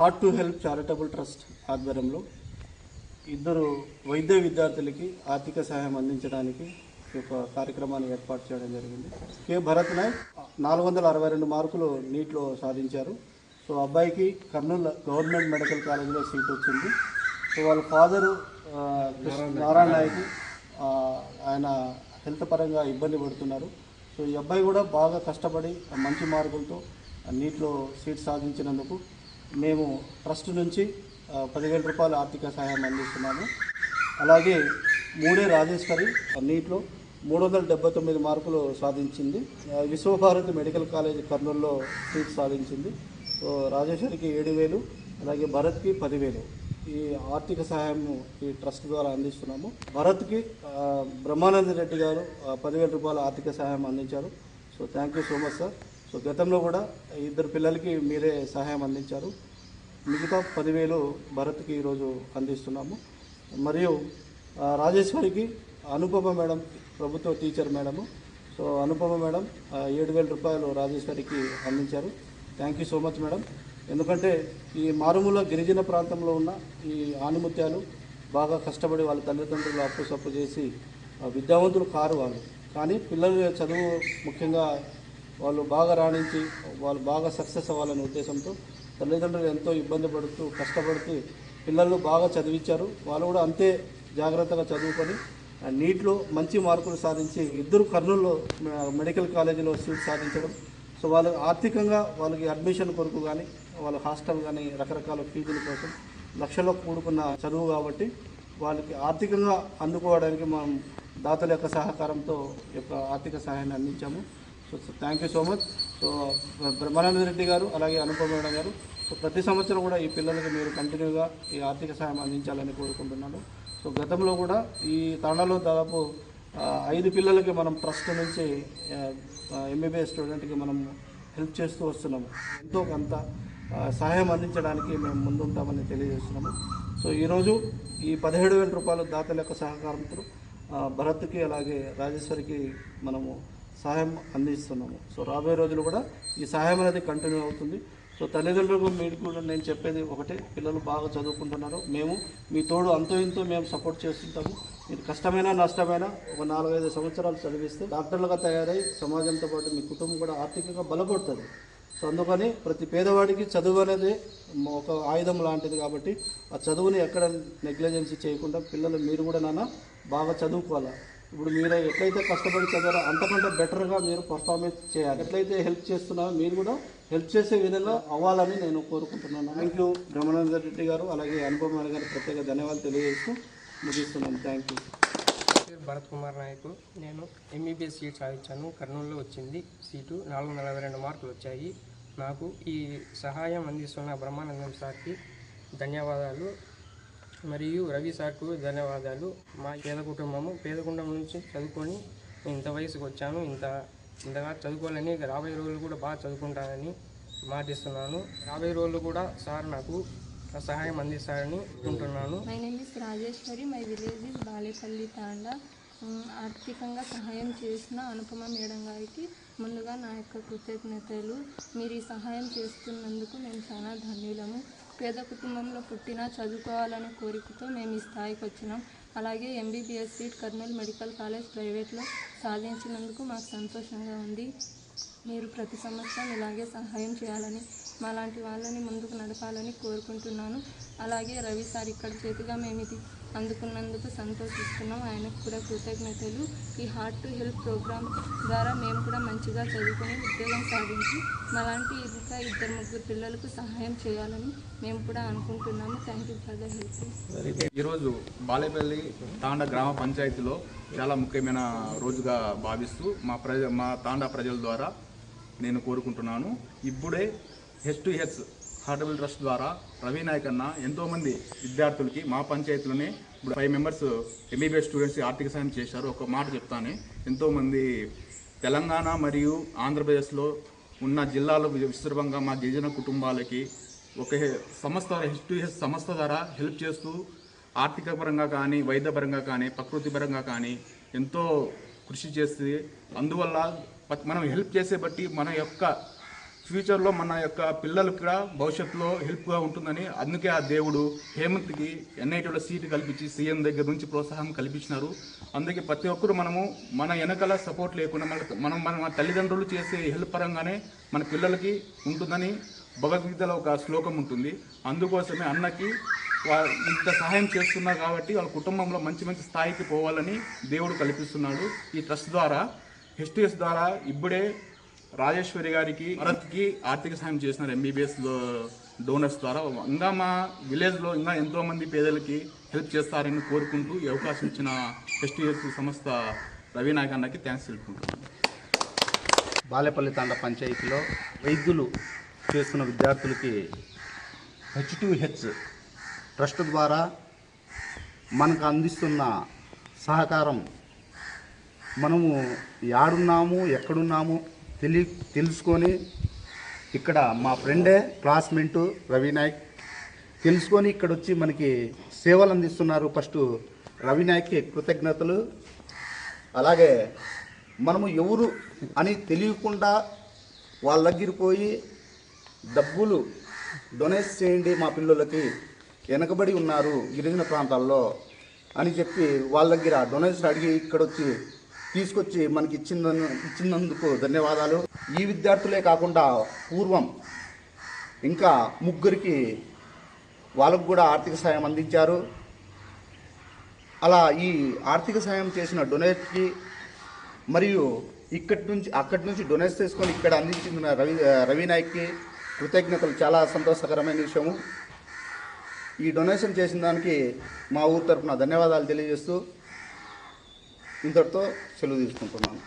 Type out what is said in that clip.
Heart to help charitable trust ఆధ్వర్యంలో ఇద్దరు వైద్య విద్యార్థులకి ఆర్థిక సహాయం అందించడానికి ఒక కార్యక్రమాన్ని ఏర్పాటు చేయడం జరిగింది. కే. భరత్ నాయక్ నాలుగు వందల అరవై రెండు మార్కులు నీట్లో సాధించారు. సో అబ్బాయికి కర్నూలు గవర్నమెంట్ మెడికల్ కాలేజీలో సీట్ వచ్చింది. సో వాళ్ళ ఫాదరు నారాయణ నాయక్ ఆయన హెల్త్ పరంగా ఇబ్బంది పడుతున్నారు. సో ఈ అబ్బాయి కూడా బాగా కష్టపడి మంచి మార్కులతో నీటిలో సీట్ సాధించినందుకు మేము ట్రస్ట్ నుంచి పదివేల రూపాయల ఆర్థిక సహాయం అందిస్తున్నాము. అలాగే మూడే రాజేశ్వరి నీట్లో మూడు వందల డెబ్బై తొమ్మిది మార్కులు సాధించింది. విశ్వభారతి మెడికల్ కాలేజ్ కర్నూలులో సీట్ సాధించింది. సో రాజేశ్వరికి ఏడు వేలు అలాగే భరత్కి పదివేలు. ఈ ఆర్థిక సహాయం ఈ ట్రస్ట్ ద్వారా అందిస్తున్నాము. భరత్కి బ్రహ్మానంద రెడ్డి గారు పదివేల రూపాయల ఆర్థిక సహాయం అందించారు. So thank you so much sir. So గతంలో కూడా ఇద్దరు పిల్లలకి మీరే సహాయం అందించారు. మిగతా పదివేలు భరత్కి ఈరోజు అందిస్తున్నాము. మరియు రాజేశ్వరికి అనుపమ మేడం ప్రభుత్వ teacher madam. So Anupama madam ఏడు వేల రూపాయలు రాజేశ్వరికి అందించారు. Thank you so much madam. ఎందుకంటే ఈ మారుమూల గిరిజన ప్రాంతంలో ఉన్న ఈ ఆనిముత్యాలు బాగా కష్టపడి వాళ్ళ తల్లిదండ్రులు అప్పు సప్పు చేసి విద్యావంతులు కారు వాళ్ళు. కానీ పిల్లల చదువు ముఖ్యంగా వాళ్ళు బాగా రాణించి వాళ్ళు బాగా సక్సెస్ అవ్వాలనే ఉద్దేశంతో తల్లిదండ్రులు ఎంతో ఇబ్బంది పడుతూ కష్టపడుతూ పిల్లలు బాగా చదివించారు. వాళ్ళు కూడా అంతే జాగ్రత్తగా చదువుకొని నీట్లో మంచి మార్కులు సాధించి ఇద్దరు కర్నూలులో మెడికల్ కాలేజీలో సీట్ సాధించడం. సో వాళ్ళు ఆర్థికంగా వాళ్ళకి అడ్మిషన్ కొరకు కానీ వాళ్ళ హాస్టల్ కానీ రకరకాల ఫీజుల కోసం లక్షల్లో కూడుకున్న చదువు కాబట్టి వాళ్ళకి ఆర్థికంగా అందుకోవడానికి మనం దాతల యొక్క సహకారంతో యొక్క ఆర్థిక సహాయాన్ని అందించాము. So thank you so much so Brahmananda Reddy గారు అలాగే అనుపమ మేడం గారు సో ప్రతి సంవత్సరం కూడా ఈ పిల్లలకి మీరు కంటిన్యూగా ఈ ఆర్థిక సహాయం అందించాలని కోరుకుంటున్నాను. సో గతంలో కూడా ఈ తాండాలో దాదాపు ఐదు పిల్లలకి మనం ట్రస్ట్ నుంచి ఎంబీబీఎస్ స్టూడెంట్కి మనం హెల్ప్ చేస్తూ వస్తున్నాము. ఎంతో కొంత సహాయం అందించడానికి మేము ముందుంటామని తెలియజేస్తున్నాము. సో ఈరోజు ఈ పదిహేడు వేల రూపాయలు దాతల యొక్క సహకారంతో భరత్కి అలాగే రాజేశ్వరికి మనము సహాయం అందిస్తున్నాము. సో రాబోయే రోజులు కూడా ఈ సహాయం అనేది కంటిన్యూ అవుతుంది. సో తల్లిదండ్రులకు మీరు కూడా నేను చెప్పేది ఒకటే పిల్లలు బాగా చదువుకుంటున్నారు. మేము మీ తోడు అంతో ఇంతో మేము సపోర్ట్ చేస్తుంటాము. మీరు కష్టమైనా నష్టమైనా ఒక నాలుగైదు సంవత్సరాలు చదివిస్తే డాక్టర్లుగా తయారై సమాజంతో పాటు మీ కుటుంబం కూడా ఆర్థికంగా బలపడుతుంది. సో అందుకని ప్రతి పేదవాడికి చదువు అనేది ఒక ఆయుధం లాంటిది కాబట్టి ఆ చదువుని ఎక్కడ నెగ్లిజెన్సీ చేయకుండా పిల్లలు మీరు కూడా నాన్న బాగా చదువుకోవాలి? ఇప్పుడు మీరు ఎట్లయితే కష్టపడి చదివారో అంతకంటే బెటర్గా మీరు పర్ఫార్మెన్స్ చేయాలి. ఎట్లయితే హెల్ప్ చేస్తున్నారో మీరు కూడా హెల్ప్ చేసే విధంగా అవ్వాలని నేను కోరుకుంటున్నాను. థ్యాంక్ యూ బ్రహ్మానంద రెడ్డి గారు. అలాగే అనుభవం గారు ప్రత్యేక ధన్యవాదాలు తెలియజేస్తూ ముగిస్తున్నాను. Thank you Bharat Kumar Nayak. నేను ఎంబీబీఎస్ సీట్ సాధించాను. కర్నూలులో వచ్చింది. సీటు నాలుగు నలభై రెండు మార్కులు వచ్చాయి. నాకు ఈ సహాయం అందిస్తున్న బ్రహ్మానందం సార్కి ధన్యవాదాలు. మరియు రవి సార్కు ధన్యవాదాలు. మా పేద కుటుంబము పేద కుటుంబం నుంచి చదువుకొని ఇంత వయసుకు వచ్చాను. ఇంత ఇంతగా చదువుకోవాలని రాబోయే రోజులు కూడా బాగా చదువుకుంటానని మాటిస్తున్నాను. రాబోయే రోజులు కూడా సార్ నాకు సహాయం అందిస్తారని అనుకుంటున్నాను. My name is Rajeshwari my village is Balepalli Thanda. ఆర్థికంగా సహాయం చేసిన అనుపమ మేడం గారికి ముందుగా నా యొక్క కృతజ్ఞతలు. మీరు ఈ సహాయం చేస్తున్నందుకు మేము చాలా ధన్యులము. పేద కుటుంబంలో పుట్టిన చదువుకోవాలనే కోరికతో మేము ఈ స్థాయికి వచ్చినాం. అలాగే MBBS seat Kurnool medical college ప్రైవేట్లో సాధించినందుకు మాకు సంతోషంగా ఉంది. మీరు ప్రతి సంవత్సరం ఇలాగే సహాయం చేయాలని మాలాంటి వాళ్ళని ముందుకు నడపాలని కోరుకుంటున్నాను. అలాగే రవి సార్ ఇక్కడ చేతిగా మేము ఇది అందుకున్నందుకు సంతోషిస్తున్నాం. ఆయనకు కూడా కృతజ్ఞతలు. ఈ హార్ట్ టు హెల్ప్ ప్రోగ్రామ్ ద్వారా మేము కూడా మంచిగా చదువుకొని ఉద్యోగం సాధించి మాలాంటి ఇంకా ఇద్దరు ముగ్గురు పిల్లలకు సహాయం చేయాలని మేము కూడా అనుకుంటున్నాము. Thank you for the help ఈరోజు బాలేపల్లి తాండ గ్రామ పంచాయతీలో చాలా ముఖ్యమైన రోజుగా భావిస్తూ మా ప్రజ మా తాండా ప్రజల ద్వారా నేను కోరుకుంటున్నాను. ఇప్పుడే H to H charitable trust ద్వారా రవి నాయక్ అన్న ఎంతోమంది విద్యార్థులకి మా పంచాయతీలోనే ఇప్పుడు ఫైవ్ మెంబర్స్ ఎంబీబీఎస్ స్టూడెంట్స్ ఆర్థిక సాయం చేశారు. ఒక మాట చెప్తాను. ఎంతోమంది తెలంగాణ మరియు ఆంధ్రప్రదేశ్లో ఉన్న జిల్లాలో విస్తృతంగా మా గిరిజన కుటుంబాలకి ఒక హె- సంస్థ హెచ్ టు హెచ్ సంస్థ ద్వారా హెల్ప్ చేస్తూ ఆర్థిక పరంగా కానీ వైద్యపరంగా కానీ ప్రకృతి పరంగా కానీ ఎంతో కృషి చేస్తుంది అందువల్ల మనం హెల్ప్ చేసే బట్టి మన యొక్క ఫ్యూచర్లో మన యొక్క పిల్లలకు కూడా భవిష్యత్తులో హెల్ప్గా ఉంటుందని అందుకే ఆ దేవుడు హేమంత్కి ఎన్ఐటీలో సీటు కల్పించి సీఎం దగ్గర నుంచి ప్రోత్సాహం కల్పించినారు. అందుకే ప్రతి ఒక్కరు మనము మన వెనకాల సపోర్ట్ లేకుండా మన మనం మన తల్లిదండ్రులు చేసే హెల్ప్ పరంగానే మన పిల్లలకి ఉంటుందని భగవద్గీతలో ఒక శ్లోకం ఉంటుంది. అందుకోసమే అన్నకి ఇంత సహాయం చేస్తున్నారు కాబట్టి వాళ్ళ కుటుంబంలో మంచి మంచి స్థాయికి పోవాలని దేవుడు కల్పిస్తున్నాడు. ఈ ట్రస్ట్ ద్వారా హెచ్టిఎస్ ద్వారా ఇప్పుడే రాజేశ్వరి గారికి భరత్కి ఆర్థిక సాయం చేసినారు ఎంబీబీఎస్ డోనర్స్ ద్వారా. ఇంకా మా విలేజ్లో ఇంకా ఎంతో మంది పేదలకి హెల్ప్ చేస్తారని కోరుకుంటూ ఈ అవకాశం ఇచ్చిన హెచ్టిఎస్ సంస్థ రవినాయక్ అన్నకి థ్యాంక్స్ తెలుపుకుంటున్నాను. బాలేపల్లి తాండ పంచాయతీలో వైద్యులు చేస్తున్న విద్యార్థులకి హెచ్ టు హెచ్ ట్రస్ట్ ద్వారా మనకు అందిస్తున్న సహకారం. మనము యాడున్నాము ఎక్కడున్నాము తెలి తెలుసుకొని ఇక్కడ మా ఫ్రెండే క్లాస్మేటు రవినాయక్. తెలుసుకొని ఇక్కడ వచ్చి మనకి సేవలు అందిస్తున్నారు ఫస్ట్ రవినాయక్కి కృతజ్ఞతలు. అలాగే మనము ఎవరు అని తెలియకుండా వాళ్ళ దగ్గర పోయి డబ్బులు డొనేట్ చేయండి మా పిల్లలకి వెనకబడి ఉన్నారు గిరిజన ప్రాంతాల్లో అని చెప్పి వాళ్ళ దగ్గర డొనేషన్ అడిగి ఇక్కడ వచ్చి తీసుకొచ్చి మనకి ఇచ్చిన ఇచ్చినందుకు ధన్యవాదాలు. ఈ విద్యార్థులే కాకుండా పూర్వం ఇంకా ముగ్గురికి వాళ్ళకు కూడా ఆర్థిక సాయం అందించారు. అలా ఈ ఆర్థిక సాయం చేసిన డొనేట్కి మరియు ఇక్కడి నుంచి అక్కడి నుంచి డొనేట్ చేసుకొని ఇక్కడ అందించిన రవి రవి నాయక్కి కృతజ్ఞతలు. చాలా సంతోషకరమైన విషయము. ఈ డొనేషన్ చేసిన దానికి మా ఊరు తరపున ధన్యవాదాలు తెలియజేస్తూ ఇంతటితో సెలవు తీసుకుంటున్నాను